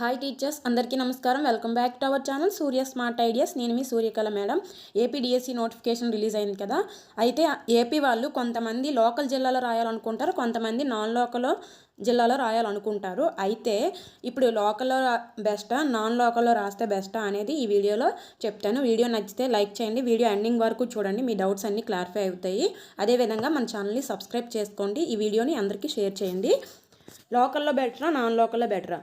Hi teachers అందరికీ నమస్కారం. Welcome back to our channel Surya smart ideas నేను మీ Suryakala madam. AP DSC notification release అయింది కదా. అయితే ఏపీ వాళ్ళు కొంతమంది లోకల్ జిల్లాలో రాయాలనుకుంటారు కొంతమంది నాన్ లోకల్ జిల్లాలో రాయాలనుకుంటారు. అయితే ఇప్పుడు లోకల్లో బెస్టా నాన్ లోకల్లో రాస్తే బెస్టా అనేది ఈ వీడియోలో చెప్తాను. వీడియో నచ్చితే లైక్ చేయండి. వీడియో ఎండింగ్ వరకు చూడండి. మీ డౌట్స్ అన్నీ క్లారిఫై అవుతాయి. అదేవిధంగా మన ఛానల్ని సబ్స్క్రైబ్ చేసుకోండి. ఈ వీడియోని అందరికీ షేర్ చేయండి. లోకల్లో బెటరా నాన్ లోకల్లో బెటరా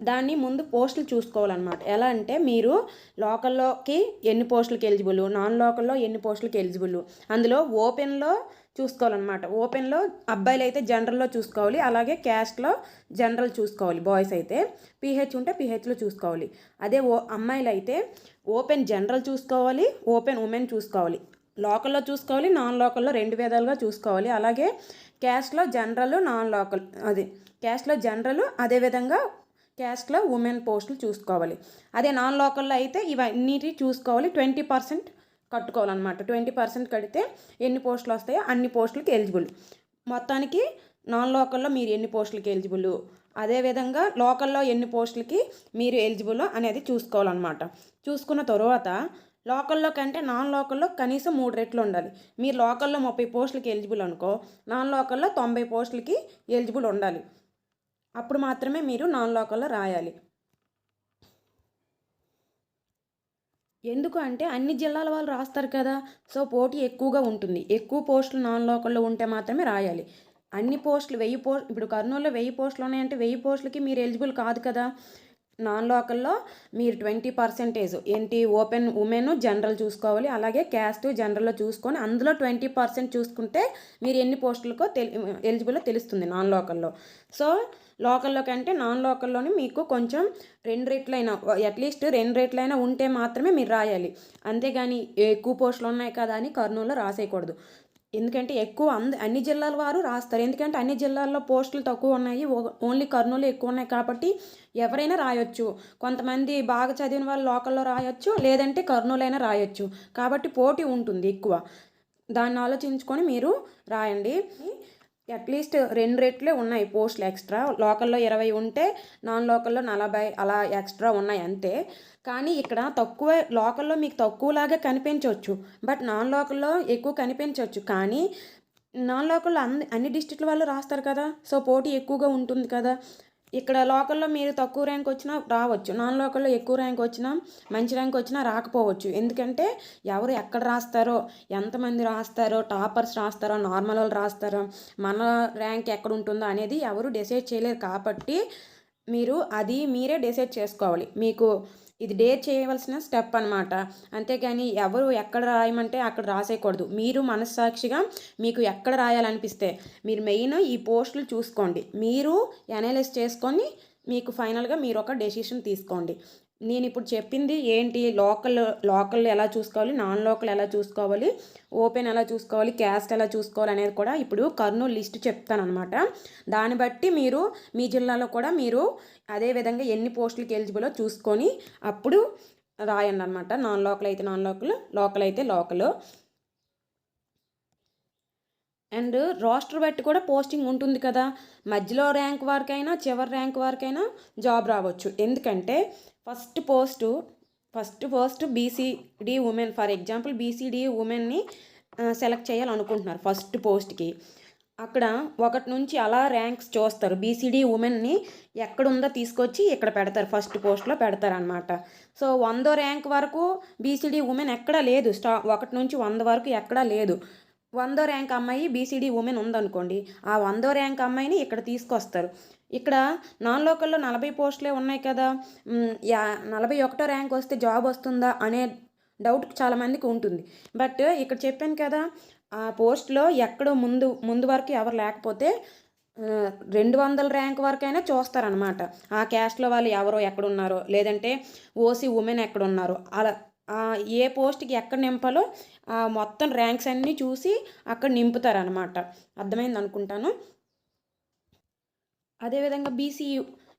దాన్ని ముందు పోస్టులు చూసుకోవాలన్నమాట. ఎలా అంటే మీరు లోకల్లోకి ఎన్ని పోస్టులకి ఎలిజిబుల్ నాన్ లోకల్లో ఎన్ని పోస్టులకి ఎలిజిబుల్ అందులో ఓపెన్లో చూసుకోవాలన్నమాట. ఓపెన్లో అబ్బాయిలు అయితే జనరల్లో చూసుకోవాలి అలాగే క్యాస్ట్లో జనరల్ చూసుకోవాలి బాయ్స్ అయితే. పీహెచ్ ఉంటే పీహెచ్లో చూసుకోవాలి. అదే ఓ అమ్మాయిలు అయితే ఓపెన్ జనరల్ చూసుకోవాలి ఓపెన్ ఉమెన్ చూసుకోవాలి. లోకల్లో చూసుకోవాలి నాన్ లోకల్లో రెండు విధాలుగా చూసుకోవాలి. అలాగే క్యాస్ట్లో జనరల్ నాన్ లోకల్ అది క్యాస్ట్లో జనరల్ అదేవిధంగా క్యాస్ట్లో ఉమెన్ పోస్టులు చూసుకోవాలి. అదే నాన్ లోకల్లో అయితే ఇవన్నిటి చూసుకోవాలి. ట్వంటీ పర్సెంట్ కట్టుకోవాలన్నమాట. ట్వంటీ పర్సెంట్ కడితే ఎన్ని పోస్టులు వస్తాయో అన్ని పోస్టులకి ఎలిజిబుల్. మొత్తానికి నాన్ లోకల్లో మీరు ఎన్ని పోస్టులకి ఎలిజిబుల్? అదేవిధంగా లోకల్లో ఎన్ని పోస్టులకి మీరు ఎలిజిబుల్ అనేది చూసుకోవాలన్నమాట. చూసుకున్న తర్వాత లోకల్లో కంటే నాన్ లోకల్లో కనీసం మూడు రెట్లు ఉండాలి. మీరు లోకల్లో ముప్పై పోస్టులకి ఎలిజిబుల్ అనుకో నాన్ లోకల్లో తొంభై పోస్టులకి ఎలిజిబుల్ ఉండాలి. అప్పుడు మాత్రమే మీరు నాన్ లోకల్లో రాయాలి. ఎందుకు అంటే అన్ని జిల్లాల వాళ్ళు రాస్తారు కదా. సో పోటీ ఎక్కువగా ఉంటుంది. ఎక్కువ పోస్టులు నాన్ లోకల్లో ఉంటే మాత్రమే రాయాలి. అన్ని పోస్టులు వెయ్యి పోస్ట్ ఇప్పుడు కర్నూలులో వెయ్యి పోస్టులు ఉన్నాయంటే వెయ్యి పోస్టులకి మీరు ఎలిజిబుల్ కాదు కదా. నాన్ లోకల్లో మీరు ట్వంటీ పర్సెంటేజ్ ఏంటి ఓపెన్ ఉమెన్ జనరల్ చూసుకోవాలి అలాగే క్యాస్ట్ జనరల్లో చూసుకొని అందులో ట్వంటీ పర్సెంట్ చూసుకుంటే మీరు ఎన్ని పోస్టులకో తెలి ఎలిజిబుల్లో తెలుస్తుంది నాన్ లోకల్లో. సో లోకల్లో కంటే నాన్ లోకల్లోనే మీకు కొంచెం రెండు రేట్లైనా అట్లీస్ట్ రెండు రేట్లైనా ఉంటే మాత్రమే మీరు రాయాలి. అంతేగాని ఎక్కువ పోస్టులు ఉన్నాయి కదా అని కర్నూలులో రాసేయకూడదు. ఎందుకంటే ఎక్కువ అంద అన్ని జిల్లాల వారు రాస్తారు. ఎందుకంటే అన్ని జిల్లాల్లో పోస్టులు తక్కువ ఉన్నాయి. ఓన్లీ కర్నూలు ఎక్కువ ఉన్నాయి కాబట్టి ఎవరైనా రాయొచ్చు. కొంతమంది బాగా చదివిన వాళ్ళు లోకల్లో రాయొచ్చు లేదంటే కర్నూలు అయినా రాయొచ్చు. కాబట్టి పోటీ ఉంటుంది ఎక్కువ. దాన్ని ఆలోచించుకొని మీరు రాయండి. అట్లీస్ట్ రెండు రెట్లే ఉన్నాయి పోస్టులు ఎక్స్ట్రా. లోకల్లో ఇరవై ఉంటే నాన్ లోకల్లో నలభై అలా ఎక్స్ట్రా ఉన్నాయి అంతే. కానీ ఇక్కడ తక్కువ లోకల్లో మీకు తక్కువలాగా కనిపించవచ్చు బట్ నాన్ లోకల్లో ఎక్కువ కనిపించవచ్చు కానీ నాన్ లోకల్లో అన్ని అన్ని డిస్టిక్ల వాళ్ళు రాస్తారు కదా. సో పోటీ ఎక్కువగా ఉంటుంది కదా. ఇక్కడ లోకల్లో మీరు తక్కువ ర్యాంక్ వచ్చినా రావచ్చు. నాన్ లోకల్లో ఎక్కువ ర్యాంక్ వచ్చినా మంచి ర్యాంక్ వచ్చినా రాకపోవచ్చు. ఎందుకంటే ఎవరు ఎక్కడ రాస్తారో ఎంతమంది రాస్తారో టాపర్స్ రాస్తారో నార్మల్ వాళ్ళు రాస్తారో మన ర్యాంక్ ఎక్కడ ఉంటుందో అనేది ఎవరు డిసైడ్ చేయలేరు. కాబట్టి మీరు అది మీరే డిసైడ్ చేసుకోవాలి. మీకు ఇది డేర్ చేయవలసిన స్టెప్ అనమాట అంతేగాని ఎవరు ఎక్కడ రాయమంటే అక్కడ రాసేయకూడదు. మీరు మనస్సాక్షిగా మీకు ఎక్కడ రాయాలనిపిస్తే మీరు మెయిన్ ఈ పోస్టులు చూసుకోండి. మీరు అనలైజ్ చేసుకొని మీకు ఫైనల్గా మీరు ఒక డెసిషన్ తీసుకోండి. నేను ఇప్పుడు చెప్పింది ఏంటి? లోకల్ లోకల్ ఎలా చూసుకోవాలి? నాన్ లోకల్ ఎలా చూసుకోవాలి? ఓపెన్ ఎలా చూసుకోవాలి? క్యాస్ట్ ఎలా చూసుకోవాలి? అనేది కూడా ఇప్పుడు కర్నూలు లిస్ట్ చెప్తానమాట దాన్ని బట్టి మీరు మీ జిల్లాలో కూడా మీరు అదేవిధంగా ఎన్ని పోస్టులకి ఎలిజిబులో చూసుకొని అప్పుడు రాయండి అనమాట నాన్ లోకల్ అయితే నాన్ లోకల్ లోకల్ అయితే లోకల్. అండ్ రోస్టర్ బట్టి కూడా పోస్టింగ్ ఉంటుంది కదా. మధ్యలో ర్యాంక్ వారికైనా చివరి ర్యాంక్ వారికైనా జాబ్ రావచ్చు. ఎందుకంటే first post first post BCD women. For example BCD ఉమెన్ని select చేయాలనుకుంటున్నారు ఫస్ట్ పోస్ట్కి. అక్కడ ఒకటి నుంచి అలా ర్యాంక్స్ చూస్తారు. బీసీడీ ఉమెన్ని ఎక్కడుందో తీసుకొచ్చి ఇక్కడ పెడతారు. ఫస్ట్ పోస్ట్లో పెడతారనమాట సో వందో ర్యాంక్ వరకు బీసీడీ ఉమెన్ ఎక్కడా లేదు. స్టా ఒకటి నుంచి వంద వరకు ఎక్కడా లేదు. వందో ర్యాంక్ అమ్మాయి బీసీడీ ఉమెన్ ఉందనుకోండి ఆ వందో ర్యాంక్ అమ్మాయిని ఇక్కడ తీసుకొస్తారు. ఇక్కడ నాన్ లోకల్లో నలభై పోస్టులే ఉన్నాయి కదా. యా నలభై ఒకటో ర్యాంక్ వస్తే జాబ్ వస్తుందా అనే డౌట్ చాలామందికి ఉంటుంది. బట్ ఇక్కడ చెప్పాను కదా ఆ పోస్ట్లో ఎక్కడో ముందు ముందు వరకు ఎవరు లేకపోతే రెండు వందల ర్యాంక్ వరకైనా చూస్తారనమాట ఆ క్యాస్ట్లో వాళ్ళు ఎవరో ఎక్కడున్నారో లేదంటే ఓసీ ఉమెన్ ఎక్కడున్నారో అలా ఏ పోస్ట్కి ఎక్కడ నింపాలో మొత్తం ర్యాంక్స్ అన్నీ చూసి అక్కడ నింపుతారనమాట అర్థమైంది అనుకుంటాను. అదేవిధంగా బీసీ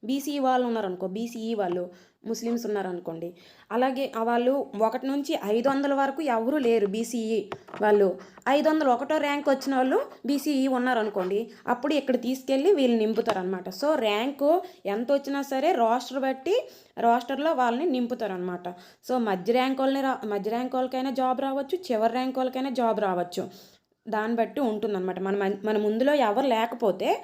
బీసీఈ వాళ్ళు ఉన్నారనుకో బీసీఈ వాళ్ళు ముస్లిమ్స్ ఉన్నారనుకోండి. అలాగే వాళ్ళు ఒకటి నుంచి ఐదు వందల వరకు ఎవరు లేరు బీసీఈ వాళ్ళు. ఐదు వందలు ఒకటో ర్యాంక్ వచ్చిన వాళ్ళు బీసీఈ ఉన్నారనుకోండి. అప్పుడు ఇక్కడ తీసుకెళ్ళి వీళ్ళు నింపుతారనమాట. సో ర్యాంకు ఎంత వచ్చినా సరే రోస్టర్ బట్టి రోస్టర్లో వాళ్ళని నింపుతారనమాట. సో మధ్య ర్యాంక్ వాళ్ళని రా మధ్య ర్యాంక్ వాళ్ళకైనా జాబ్ రావచ్చు చివరి ర్యాంక్ వాళ్ళకైనా జాబ్ రావచ్చు. దాన్ని బట్టి ఉంటుందన్నమాట మన మన ముందులో ఎవరు లేకపోతే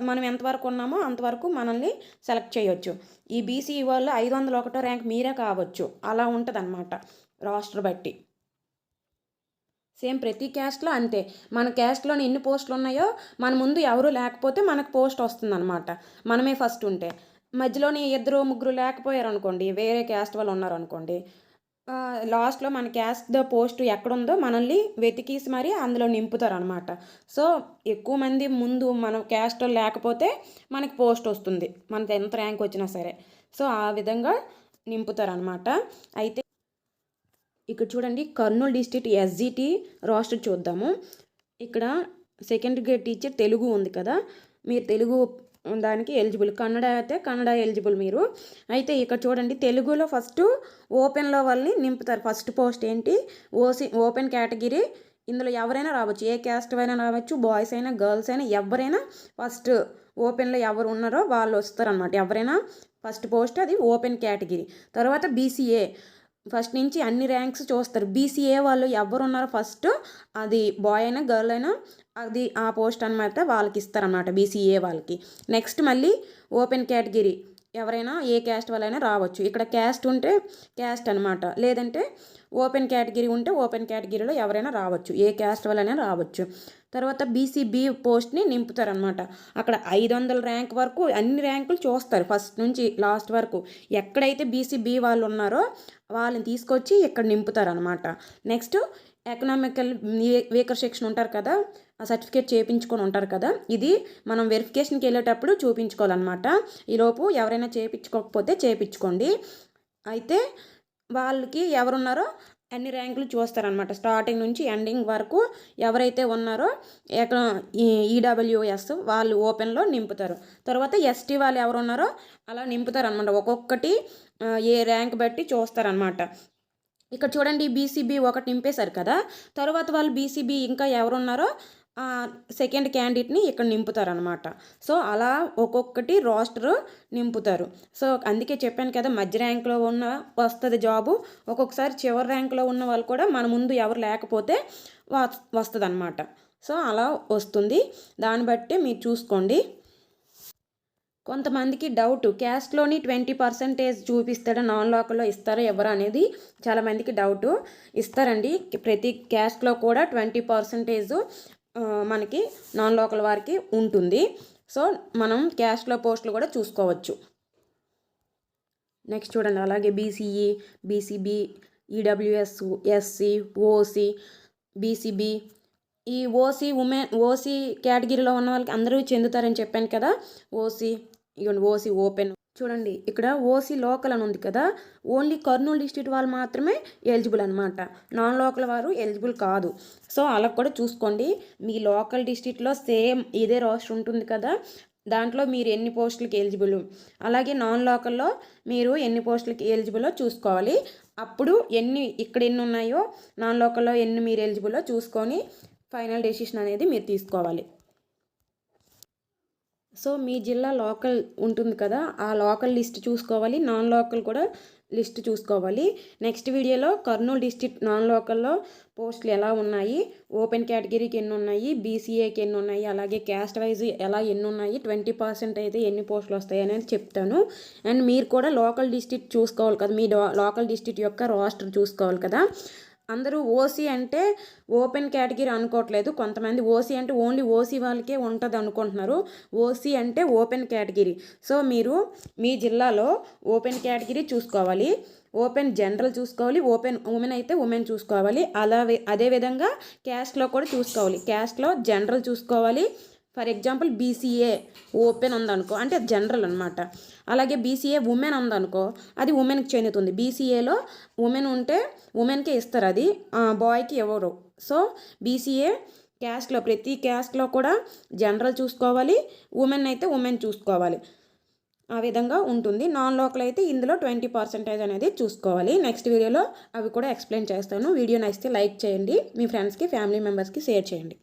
మనం ఎంతవరకు ఉన్నామో అంతవరకు మనల్ని సెలెక్ట్ చేయొచ్చు. ఈ బీసీ వాళ్ళు ఐదు వందల ఒకటో ర్యాంక్ మీరే కావచ్చు. అలా ఉంటుంది అనమాట రాష్ట్ర బట్టి. సేమ్ ప్రతి క్యాస్ట్లో అంతే. మన క్యాస్ట్లోని ఎన్ని పోస్టులు ఉన్నాయో మన ముందు ఎవరు లేకపోతే మనకు పోస్ట్ వస్తుందన్నమాట. మనమే ఫస్ట్ ఉంటే. మధ్యలోని ఇద్దరు ముగ్గురు లేకపోయారు అనుకోండి వేరే క్యాస్ట్ వాళ్ళు ఉన్నారనుకోండి లాస్ట్లో మన క్యాస్ట్ ద పోస్ట్ ఎక్కడుందో మనల్ని వెతికేసి మరి అందులో నింపుతారు అనమాట సో ఎక్కువ మంది ముందు మన క్యాస్ట్ లేకపోతే మనకి పోస్ట్ వస్తుంది. మనకి ఎంత ర్యాంక్ వచ్చినా సరే. సో ఆ విధంగా నింపుతారు అనమాట అయితే ఇక్కడ చూడండి కర్నూలు డిస్ట్రిక్ట్ ఎస్జిటి రాష్ట్ర చూద్దాము. ఇక్కడ సెకండ్ గ్రేడ్ టీచర్ తెలుగు ఉంది కదా. మీరు తెలుగు దానికి ఎలిజిబుల్. కన్నడ అయితే కన్నడ ఎలిజిబుల్ మీరు. అయితే ఇక్కడ చూడండి తెలుగులో ఫస్ట్ ఓపెన్లో వాళ్ళని నింపుతారు. ఫస్ట్ పోస్ట్ ఏంటి? OC open category. ఇందులో ఎవరైనా రావచ్చు. ఏ క్యాస్ట్ అయినా రావచ్చు. బాయ్స్ అయినా గర్ల్స్ అయినా ఎవరైనా ఫస్ట్ ఓపెన్లో ఎవరు ఉన్నారో వాళ్ళు వస్తారనమాట ఎవరైనా ఫస్ట్ పోస్ట్ అది ఓపెన్ కేటగిరీ. తర్వాత బీసీఏ. ఫస్ట్ నుంచి అన్ని ర్యాంక్స్ చూస్తారు. బీసీఏ వాళ్ళు ఎవరు ఉన్నారో ఫస్ట్ అది బాయ్ అయినా గర్ల్ అయినా అది ఆ పోస్ట్ అనమాట వాళ్ళకి ఇస్తారన్నమాట బీసీఏ వాళ్ళకి. నెక్స్ట్ మళ్ళీ ఓపెన్ కేటగిరీ ఎవరైనా ఏ క్యాస్ట్ వాళ్ళైనా రావచ్చు. ఇక్కడ క్యాస్ట్ ఉంటే క్యాస్ట్ అనమాట లేదంటే ఓపెన్ కేటగిరీ ఉంటే ఓపెన్ కేటగిరీలో ఎవరైనా రావచ్చు. ఏ క్యాస్ట్ వాళ్ళైనా రావచ్చు. తర్వాత బీసీబీ పోస్ట్ని నింపుతారనమాట అక్కడ ఐదు వందల ర్యాంక్ వరకు అన్ని ర్యాంకులు చూస్తారు. ఫస్ట్ నుంచి లాస్ట్ వరకు ఎక్కడైతే బీసీబీ వాళ్ళు ఉన్నారో వాళ్ళని తీసుకొచ్చి ఇక్కడ నింపుతారనమాట నెక్స్ట్ ఎకనామికల్ వీకర్ సెక్షన్ ఉంటారు కదా ఆ సర్టిఫికేట్ చేయించుకొని ఉంటారు కదా ఇది మనం వెరిఫికేషన్కి వెళ్ళేటప్పుడు చూపించుకోవాలన్నమాట. ఈలోపు ఎవరైనా చేయించుకోకపోతే చేయించుకోండి అయితే వాళ్ళకి ఎవరున్నారో అన్ని ర్యాంకులు చూస్తారనమాట స్టార్టింగ్ నుంచి ఎండింగ్ వరకు ఎవరైతే ఉన్నారో ఎక్కడ ఈడబ్ల్యూఎస్ వాళ్ళు ఓపెన్లో నింపుతారు. తర్వాత ఎస్టీ వాళ్ళు ఎవరున్నారో అలా నింపుతారనమాట ఒక్కొక్కటి ఏ ర్యాంక్ బట్టి చూస్తారనమాట ఇక్కడ చూడండి బీసీబీ ఒకటి నింపేశారు కదా. తర్వాత వాళ్ళు బీసీబీ ఇంకా ఎవరున్నారో సెకండ్ క్యాండిడేట్ని ఇక్కడ నింపుతారనమాట సో అలా ఒక్కొక్కటి రోస్టర్ నింపుతారు. సో అందుకే చెప్పాను కదా మధ్య ర్యాంక్లో ఉన్న వస్తుంది జాబు ఒక్కొక్కసారి చివరి ర్యాంక్లో ఉన్న వాళ్ళు కూడా మన ముందు ఎవరు లేకపోతే వస్తుంది అనమాట సో అలా వస్తుంది. దాన్ని బట్టి మీరు చూసుకోండి. కొంతమందికి డౌట్ క్యాస్ట్లోని ట్వంటీ పర్సెంటేజ్ చూపిస్తాడా నాన్ లోకల్లో ఇస్తారా ఎవరు అనేది చాలామందికి డౌట్ ఇస్తారండి. ప్రతి క్యాస్ట్లో కూడా ట్వంటీ పర్సెంటేజ్ మనకి నాన్ లోకల్ వారికి ఉంటుంది. సో మనం క్యాస్ట్లో పోస్టులు కూడా చూసుకోవచ్చు. నెక్స్ట్ చూడండి అలాగే BCE BCB EWS SC OC BCB. ఈ ఓసీ ఉమెన్ ఓసీ కేటగిరీలో ఉన్న వాళ్ళకి అందరూ చెందుతారని చెప్పాను కదా. ఓసీ ఇవ్వండి ఓసీ ఓపెన్. చూడండి ఇక్కడ ఓసీ లోకల్ అని ఉంది కదా ఓన్లీ కర్నూలు డిస్ట్రిక్ట్ వాళ్ళు మాత్రమే ఎలిజిబుల్ అనమాట నాన్ లోకల్ వారు ఎలిజిబుల్ కాదు. సో అలా కూడా చూసుకోండి. మీ లోకల్ డిస్ట్రిక్ట్లో సేమ్ ఇదే రోస్టర్ ఉంటుంది కదా దాంట్లో మీరు ఎన్ని పోస్టులకి ఎలిజిబుల్. అలాగే నాన్ లోకల్లో మీరు ఎన్ని పోస్టులకి ఎలిజిబుల్లో చూసుకోవాలి. అప్పుడు ఎన్ని ఇక్కడ ఎన్ని ఉన్నాయో నాన్ లోకల్లో ఎన్ని మీరు ఎలిజిబుల్లో చూసుకొని ఫైనల్ డెసిషన్ అనేది మీరు తీసుకోవాలి. సో మీ జిల్లా లోకల్ ఉంటుంది కదా ఆ లోకల్ లిస్ట్ చూసుకోవాలి నాన్ లోకల్ కూడా లిస్ట్ చూసుకోవాలి. నెక్స్ట్ వీడియోలో కర్నూలు డిస్ట్రిక్ట్ నాన్ లోకల్లో పోస్టులు ఎలా ఉన్నాయి ఓపెన్ కేటగిరీకి ఎన్ని ఉన్నాయి బీసీఏకి ఎన్ని ఉన్నాయి అలాగే క్యాస్ట్ వైజ్ ఎలా ఎన్ని ఉన్నాయి ట్వంటీ పర్సెంట్ అయితే ఎన్ని పోస్టులు వస్తాయి అనేది చెప్తాను. అండ్ మీరు కూడా లోకల్ డిస్ట్రిక్ట్ చూసుకోవాలి కదా మీ లోకల్ డిస్ట్రిక్ట్ యొక్క రోస్టర్ చూసుకోవాలి కదా. అందరూ ఓసీ అంటే ఓపెన్ కేటగిరీ అనుకోవట్లేదు. కొంతమంది ఓసీ అంటే ఓన్లీ ఓసీ వాళ్ళకే ఉంటుంది అనుకుంటున్నారు. ఓసీ అంటే ఓపెన్ కేటగిరీ. సో మీరు మీ జిల్లాలో ఓపెన్ కేటగిరీ చూసుకోవాలి. ఓపెన్ జనరల్ చూసుకోవాలి. ఓపెన్ ఉమెన్ అయితే ఉమెన్ చూసుకోవాలి. అలా అదేవిధంగా క్యాస్ట్లో కూడా చూసుకోవాలి. క్యాస్ట్లో జనరల్ చూసుకోవాలి. ఫర్ ఎగ్జాంపుల్ బీసీఏ ఓపెన్ ఉందనుకో అంటే జనరల్ అనమాట అలాగే బీసీఏ ఉమెన్ ఉందనుకో అది ఉమెన్కి చెందుతుంది. బీసీఏలో ఉమెన్ ఉంటే ఉమెన్కే ఇస్తారు అది బాయ్కి ఎవరు. సో బీసీఏ క్యాస్ట్లో ప్రతి క్యాస్ట్లో కూడా జనరల్ చూసుకోవాలి ఉమెన్ అయితే ఉమెన్ చూసుకోవాలి. ఆ విధంగా ఉంటుంది. నాన్ లోకల్ అయితే ఇందులో ట్వంటీ పర్సెంటేజ్ అనేది చూసుకోవాలి. నెక్స్ట్ వీడియోలో అవి కూడా ఎక్స్ప్లెయిన్ చేస్తాను. వీడియో నచ్చితే లైక్ చేయండి. మీ ఫ్రెండ్స్కి ఫ్యామిలీ మెంబర్స్కి షేర్ చేయండి.